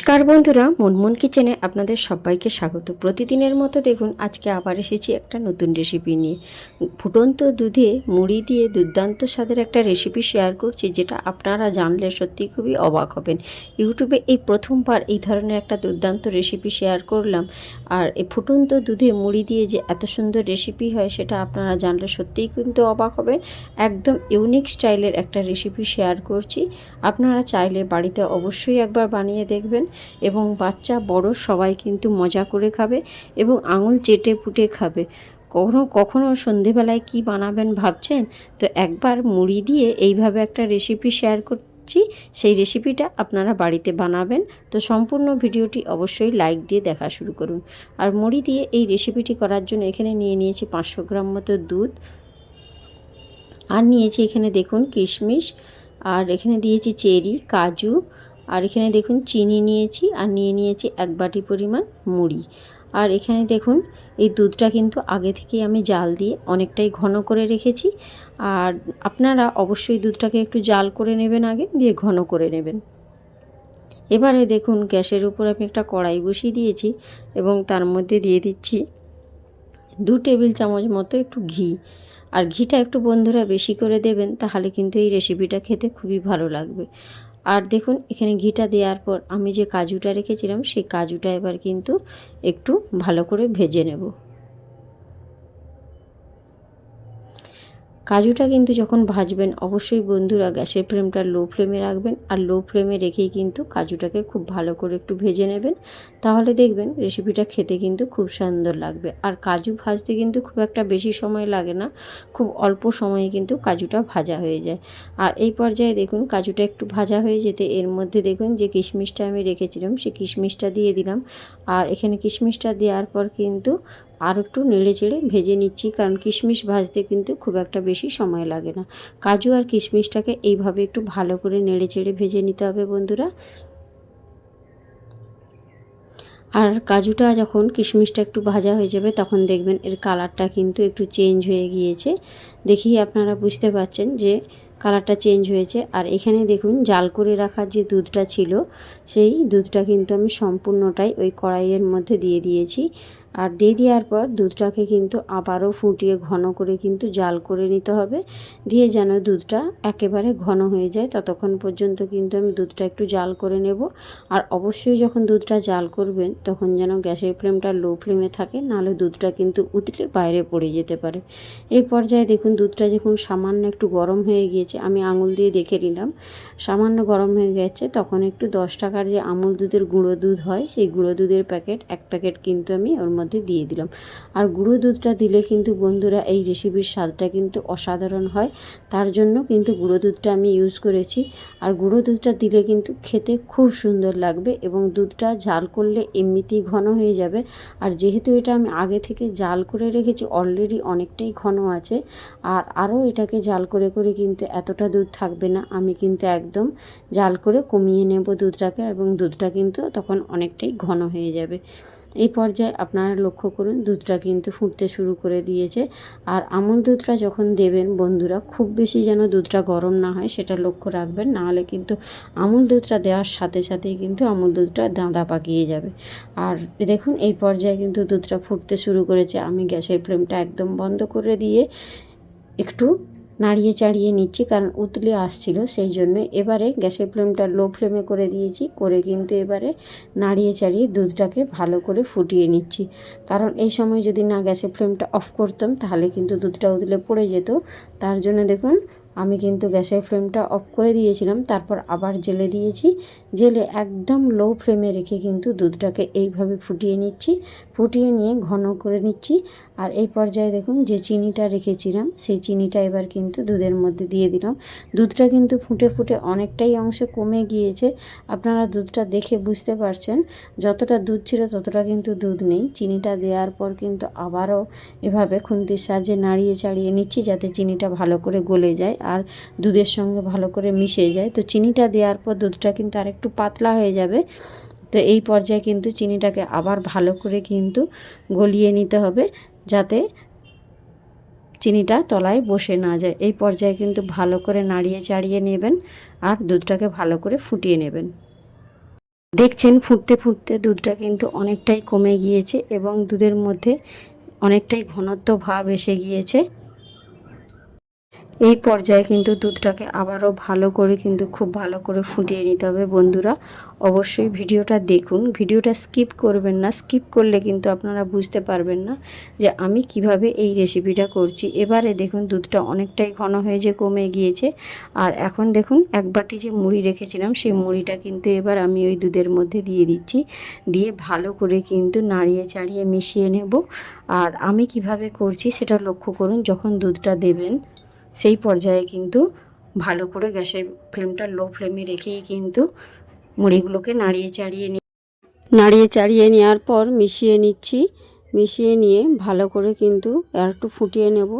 নমস্কার বন্ধুরা মনমন কিচেনে আপনাদের সবাইকে স্বাগত। প্রতিদিনের মতো দেখুন, আজকে আবার এসেছি একটা নতুন রেসিপি নিয়ে। ফুটন্ত দুধে মুড়ি দিয়ে দুর্দান্ত স্বাদের একটা রেসিপি শেয়ার করছি, যেটা আপনারা জানলে সত্যি খুবই অবাক হবেন। ইউটিউবে এই প্রথমবার এই ধরনের একটা দুর্দান্ত রেসিপি শেয়ার করলাম। আর এই ফুটন্ত দুধে মুড়ি দিয়ে যে এত সুন্দর রেসিপি হয়, সেটা আপনারা জানলে সত্যিই কিন্তু অবাক হবেন। একদম ইউনিক স্টাইলের একটা রেসিপি শেয়ার করছি। আপনারা চাইলে বাড়িতে অবশ্যই একবার বানিয়ে দেখবেন। এবং বাচ্চা বড় সবাই কিন্তু মজা করে খাবে এবং আঙুল চেটে পুটে খাবে। কখনো কখনো সন্ধেবেলায় কি বানাবেন ভাবছেন? তো একবার মুড়ি দিয়ে এইভাবে একটা রেসিপি শেয়ার করছি। সেই রেসিপিটা আপনারা বাড়িতে বানাবেন। তো সম্পূর্ণ ভিডিওটি অবশ্যই লাইক দিয়ে দেখা শুরু করুন। আর মুড়ি দিয়ে এই রেসিপিটি করার জন্য এখানে নিয়ে নিয়েছি পাঁচশো গ্রাম মতো দুধ। আর নিয়েছি এখানে দেখুন কিশমিশ। আর এখানে দিয়েছি চেরি, কাজু। আর এখানে দেখুন চিনি নিয়েছি আর নিয়ে নিয়েছি এক বাটি পরিমাণ মুড়ি। আর এখানে দেখুন এই দুধটা কিন্তু আগে থেকেই আমি জাল দিয়ে অনেকটাই ঘন করে রেখেছি। আর আপনারা অবশ্যই দুধটাকে একটু জাল করে নেবেন আগে, দিয়ে ঘন করে নেবেন। এবারে দেখুন গ্যাসের উপর আমি একটা কড়াই বসিয়ে দিয়েছি এবং তার মধ্যে দিয়ে দিচ্ছি দু টেবিল চামচ মতো একটু ঘি। আর ঘিটা একটু বন্ধুরা বেশি করে দেবেন, তাহলে কিন্তু এই রেসিপিটা খেতে খুবই ভালো লাগবে। আর দেখুন, এখানে ঘিটা দেওয়ার পর আমি যে কাজুটা রেখেছিলাম, সেই কাজুটা এবার কিন্তু একটু ভালো করে ভেজে নেব। কাজুটা কিন্তু যখন ভাজবেন, অবশ্যই বন্ধুরা গ্যাসের ফ্লেমটা লো ফ্লেমে রাখবেন আর লো ফ্লেমে রেখেই কিন্তু কাজুটাকে খুব ভালো করে একটু ভেজে নেবেন। তাহলে দেখবেন রেসিপিটা খেতে কিন্তু খুব সুন্দর লাগবে। আর কাজু ভাজতে কিন্তু খুব একটা বেশি সময় লাগে না, খুব অল্প সময়ে কিন্তু কাজুটা ভাজা হয়ে যায়। আর এই পর্যায়ে দেখুন কাজুটা একটু ভাজা হয়ে যেতে, এর মধ্যে দেখুন যে কিশমিশটা আমি রেখেছিলাম, সেই কিশমিশটা দিয়ে দিলাম। আর এখানে কিশমিশটা দেওয়ার পর কিন্তু আর একটু নেড়ে চেড়ে ভেজে নিচ্ছি, কারণ কিশমিশ ভাজতে কিন্তু খুব একটা বেশি সময় লাগে না। কাজু আর কিশমিশটাকে এইভাবে একটু ভালো করে নেড়ে চেড়ে ভেজে নিতে হবে বন্ধুরা। আর কাজুটা যখন কিশমিশটা একটু ভাজা হয়ে যাবে, তখন দেখবেন এর কালারটা কিন্তু একটু চেঞ্জ হয়ে গিয়েছে। দেখি আপনারা বুঝতে পারছেন যে কালারটা চেঞ্জ হয়েছে। আর এখানে দেখুন, জাল করে রাখার যে দুধটা ছিল, সেই দুধটা কিন্তু আমি সম্পূর্ণটাই ওই কড়াইয়ের মধ্যে দিয়ে দিয়েছি। আর দিয়ে দেওয়ার পর দুধটাকে কিন্তু আবারও ফুটিয়ে ঘন করে কিন্তু জাল করে নিতে হবে। দিয়ে যেন দুধটা একেবারে ঘন হয়ে যায়, ততক্ষণ পর্যন্ত কিন্তু আমি দুধটা একটু জাল করে নেব। আর অবশ্যই যখন দুধটা জাল করবেন, তখন যেন গ্যাসের ফ্লেমটা লো ফ্লেমে থাকে, নাহলে দুধটা কিন্তু উতলে বাইরে পড়ে যেতে পারে। এই পর্যায়ে দেখুন দুধটা যখন সামান্য একটু গরম হয়ে গিয়েছে, আমি আঙুল দিয়ে দেখে নিলাম। সামান্য গরম হয়ে গেছে, তখন একটু দশ টাকার যে আমুল দুধের গুঁড়ো দুধ হয়, সেই গুঁড়ো দুধের প্যাকেট, এক প্যাকেট কিন্তু আমি ওর মধ্যে দিয়ে দিলাম। আর গুঁড়ো দুধটা দিলে কিন্তু বন্ধুরা এই রেসিপির স্বাদটা কিন্তু অসাধারণ হয়। তার জন্য কিন্তু গুঁড়ো দুধটা আমি ইউজ করেছি। আর গুঁড়ো দুধটা দিলে কিন্তু খেতে খুব সুন্দর লাগবে এবং দুধটা জাল করলে এমনিতেই ঘন হয়ে যাবে। আর যেহেতু এটা আমি আগে থেকে জাল করে রেখেছি অলরেডি অনেকটাই ঘন আছে। আর আরও এটাকে জাল করে করে কিন্তু এতটা দুধ থাকবে না। আমি কিন্তু একদম জাল করে কমিয়ে নেব দুধটাকে এবং দুধটা কিন্তু তখন অনেকটাই ঘন হয়ে যাবে। এই পর্যায়ে আপনারা লক্ষ্য করুন, দুধটা কিন্তু ফুটতে শুরু করে দিয়েছে। আর আমুল দুধটা যখন দেবেন, বন্ধুরা, খুব বেশি যেন দুধটা গরম না হয়, সেটা লক্ষ্য রাখবেন। নাহলে কিন্তু আমুল দুধটা দেওয়ার সাথে সাথেই কিন্তু আমুল দুধটা দাঁদা পাকিয়ে যাবে। আর দেখুন, এই পর্যায়ে কিন্তু দুধটা ফুটতে শুরু করেছে। আমি গ্যাসের ফ্লেমটা একদম বন্ধ করে দিয়ে একটু নাড়িয়ে চাড়িয়ে নিচ্ছি, কারণ উতলে আসছিল, সেই জন্য এবারে গ্যাসের ফ্লেমটা লো ফ্লেমে করে দিয়েছি, করে কিন্তু এবারে নাড়িয়ে চাড়িয়ে দুধটাকে ভালো করে ফুটিয়ে নিচ্ছি। কারণ এই সময় যদি না গ্যাসের ফ্লেমটা অফ করতাম, তাহলে কিন্তু দুধটা উতলে পড়ে যেত। তার জন্য দেখুন, আমি কিন্তু গ্যাসের ফ্লেমটা অফ করে দিয়েছিলাম, তারপর আবার জেলে দিয়েছি। জেলে একদম লো ফ্লেমে রেখে কিন্তু দুধটাকে এইভাবে ফুটিয়ে নিচ্ছি, ফুটিয়ে নিয়ে ঘন করে নিচ্ছি। আর এই পর্যায়ে দেখুন যে চিনিটা রেখেছিলাম, সেই চিনিটা এবার কিন্তু দুধের মধ্যে দিয়ে দিলাম। দুধটা কিন্তু ফুটে ফুটে অনেকটাই অংশে কমে গিয়েছে। আপনারা দুধটা দেখে বুঝতে পারছেন, যতটা দুধ ছিল ততটা কিন্তু দুধ নেই। চিনিটা দেওয়ার পর কিন্তু আবারও এভাবে খুন্তির সাহায্যে নাড়িয়ে চাড়িয়ে নিচ্ছি যাতে চিনিটা ভালো করে গলে যায় আর দুধের সঙ্গে ভালো করে মিশে যায়। তো চিনিটা দেওয়ার পর দুধটা কিন্তু আরেকটু পাতলা হয়ে যাবে। তো এই পর্যায়ে কিন্তু চিনিটাকে আবার ভালো করে কিন্তু গলিয়ে নিতে হবে। যাতে চিনিটা তলায় বসে না যায়। এই পর্যায়ে কিন্তু ভালো করে নাড়িয়ে চাড়িয়ে নেবেন আর দুধটাকে ভালো করে ফুটিয়ে নেবেন। দেখছেন ফুটতে ফুটতে দুধটা কিন্তু অনেকটাই কমে গিয়েছে এবং দুধের মধ্যে অনেকটাই ঘনত্ব ভাব এসে গিয়েছে। এই পর্যায়ে কিন্তু দুধটাকে আবারও ভালো করে কিন্তু খুব ভালো করে ফুটিয়ে নিতে হবে বন্ধুরা। অবশ্যই ভিডিওটা দেখুন। ভিডিওটা স্কিপ করবেন না। স্কিপ করলে কিন্তু আপনারা বুঝতে পারবেন না যে আমি কীভাবে এই রেসিপিটা করছি। এবারে দেখুন দুধটা অনেকটাই ঘন হয়ে যে কমে গিয়েছে। আর এখন দেখুন এক বাটি যে মুড়ি রেখেছিলাম, সেই মুড়িটা কিন্তু এবার আমি ওই দুধের মধ্যে দিয়ে দিচ্ছি। দিয়ে ভালো করে কিন্তু নাড়িয়ে চাড়িয়ে মিশিয়ে নেব। আর আমি কীভাবে করছি সেটা লক্ষ্য করুন। যখন দুধটা দেবেন সেই পর্যায়ে কিন্তু ভালো করে গ্যাসের ফ্লেমটা লো ফ্লেমে রেখেই কিন্তু মুড়িগুলোকে নাড়িয়ে চাড়িয়ে নি নাড়িয়ে চাড়িয়ে নেওয়ার পর মিশিয়ে নিচ্ছি। মিশিয়ে নিয়ে ভালো করে কিন্তু আর একটু ফুটিয়ে নেব।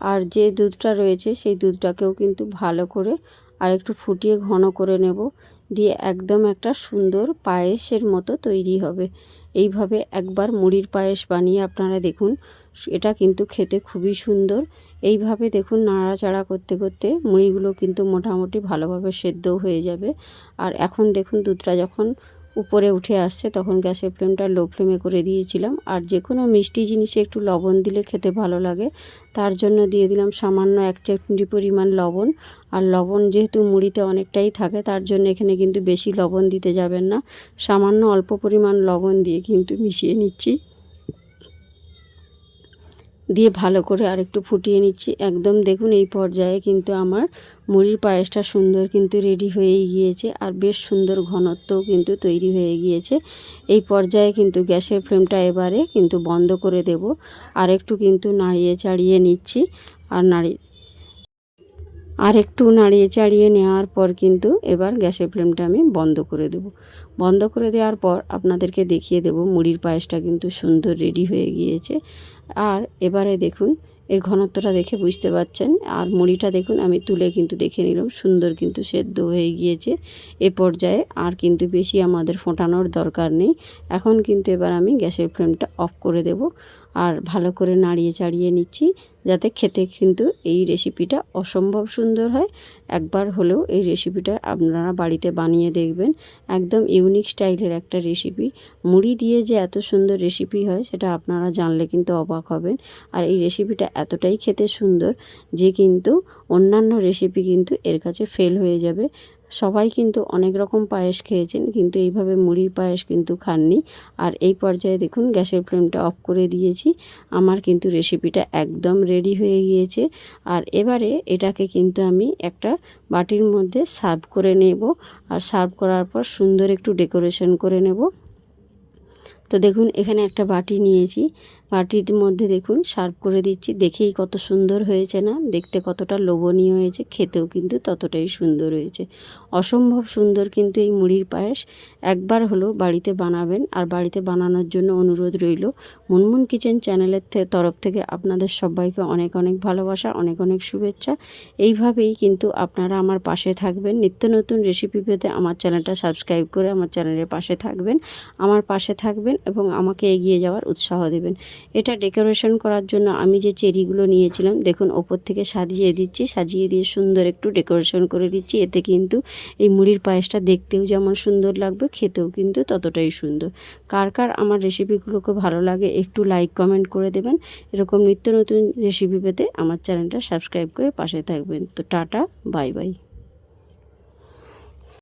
আর যে দুধটা রয়েছে সেই দুধটাকেও কিন্তু ভালো করে আর একটু ফুটিয়ে ঘন করে নেব। দিয়ে একদম একটা সুন্দর পায়েসের মতো তৈরি হবে। এইভাবে একবার মুড়ির পায়েস বানিয়ে আপনারা দেখুন, এটা কিন্তু খেতে খুবই সুন্দর। এইভাবে দেখুন নাড়াচাড়া করতে করতে মুড়িগুলো কিন্তু মোটামুটি ভালোভাবে সেদ্ধ হয়ে যাবে। আর এখন দেখুন দুধটা যখন উপরে উঠে আসছে, তখন গ্যাসের ফ্লেমটা লো ফ্লেমে করে দিয়েছিলাম। আর যে কোনো মিষ্টি জিনিসে একটু লবণ দিলে খেতে ভালো লাগে। তার জন্য দিয়ে দিলাম সামান্য এক চামচি পরিমাণ লবণ। আর লবণ যেহেতু মুড়িতে অনেকটাই থাকে, তার জন্য এখানে কিন্তু বেশি লবণ দিতে যাবেন না। সামান্য অল্প পরিমাণ লবণ দিয়ে কিন্তু মিশিয়ে নিচ্ছি। দিয়ে ভালো করে আরেকটু ফুটিয়ে নিচ্ছি। একদম দেখুন এই পর্যায়ে কিন্তু আমার মুড়ির পায়েসটা সুন্দর কিন্তু রেডি হয়েই গিয়েছে আর বেশ সুন্দর ঘনত্বও কিন্তু তৈরি হয়ে গিয়েছে। এই পর্যায়ে কিন্তু গ্যাসের ফ্লেমটা এবারে কিন্তু বন্ধ করে দেব। আর একটু কিন্তু নাড়িয়ে চাড়িয়ে নিচ্ছি আর নাড়িয়ে আর একটু নাড়িয়ে চাড়িয়ে নেওয়ার পর কিন্তু এবার গ্যাসের ফ্লেমটা আমি বন্ধ করে দেব। বন্ধ করে দেওয়ার পর আপনাদেরকে দেখিয়ে দেব, মুড়ির পায়েসটা কিন্তু সুন্দর রেডি হয়ে গিয়েছে। আর এবারে দেখুন, এর ঘনত্বটা দেখে বুঝতে পারছেন আর মুড়িটা দেখুন, আমি তুলে কিন্তু দেখে নিলাম, সুন্দর কিন্তু সেদ্ধ হয়ে গিয়েছে এ পর্যায়ে। আর কিন্তু বেশি আমাদের ফোটানোর দরকার নেই। এখন কিন্তু এবার আমি গ্যাসের ফ্লেমটা অফ করে দেব। আর ভালো করে নাড়িয়ে চাড়িয়ে নিচ্ছি যাতে খেতে কিন্তু এই রেসিপিটা অসম্ভব সুন্দর হয়। একবার হলেও এই রেসিপিটা আপনারা বাড়িতে বানিয়ে দেখবেন। একদম ইউনিক স্টাইলের একটা রেসিপি মুড়ি দিয়ে যে এত সুন্দর রেসিপি হয়, সেটা আপনারা জানলে কিন্তু অবাক হবেন। আর এই রেসিপিটা এতটাই খেতে সুন্দর যে কিন্তু অন্যান্য রেসিপি কিন্তু এর কাছে ফেল হয়ে যাবে। সবাই কিন্তু অনেক রকম পায়েস খেয়েছেন, কিন্তু এইভাবে মুড়ির পায়েস কিন্তু খাননি। আর এই পর্যায়ে দেখুন, গ্যাসের ফ্লেমটা অফ করে দিয়েছি। আমার কিন্তু রেসিপিটা একদম রেডি হয়ে গিয়েছে। আর এবারে এটাকে কিন্তু আমি একটা বাটির মধ্যে সার্ভ করে নেব। আর সার্ভ করার পর সুন্দর একটু ডেকোরেশন করে নেব। তো দেখুন, এখানে একটা বাটি নিয়েছি। বাটির মধ্যে দেখুন, সার্ভ করে দিচ্ছি। দেখেই কত সুন্দর হয়েছে না? দেখতে কতটা লোভনীয় হয়েছে, খেতেও কিন্তু ততটাই সুন্দর হয়েছে। অসম্ভব সুন্দর কিন্তু এই মুড়ির পায়েস। একবার হলো বাড়িতে বানাবেন। আর বাড়িতে বানানোর জন্য অনুরোধ রইল, মুনমুন কিচেন চ্যানেলের তরফ থেকে আপনাদের সবাইকে অনেক অনেক ভালোবাসা, অনেক অনেক শুভেচ্ছা। এইভাবেই কিন্তু আপনারা আমার পাশে থাকবেন। নিত্য নতুন রেসিপি পেতে আমার চ্যানেলটা সাবস্ক্রাইব করে আমার চ্যানেলের পাশে থাকবেন। আমার পাশে থাকবেন এবং আমাকে এগিয়ে যাওয়ার উৎসাহ দেবেন। এটা ডেকোরেশন করার জন্য আমি যে চেরিগুলো নিয়েছিলাম, দেখুন ওপর থেকে সাজিয়ে দিচ্ছি, সাজিয়ে দিয়ে সুন্দর একটু ডেকোরেশন করে দিচ্ছি। এতে কিন্তু এই মুড়ির পায়েসটা দেখতেও যেমন সুন্দর লাগবে, খেতেও কিন্তু ততটাই সুন্দর। কার কার আমার রেসিপিগুলোকে ভালো লাগে, একটু লাইক কমেন্ট করে দেবেন। এরকম নিত্য নতুন রেসিপি পেতে আমার চ্যানেলটা সাবস্ক্রাইব করে পাশে থাকবেন। তো টাটা বাই বাই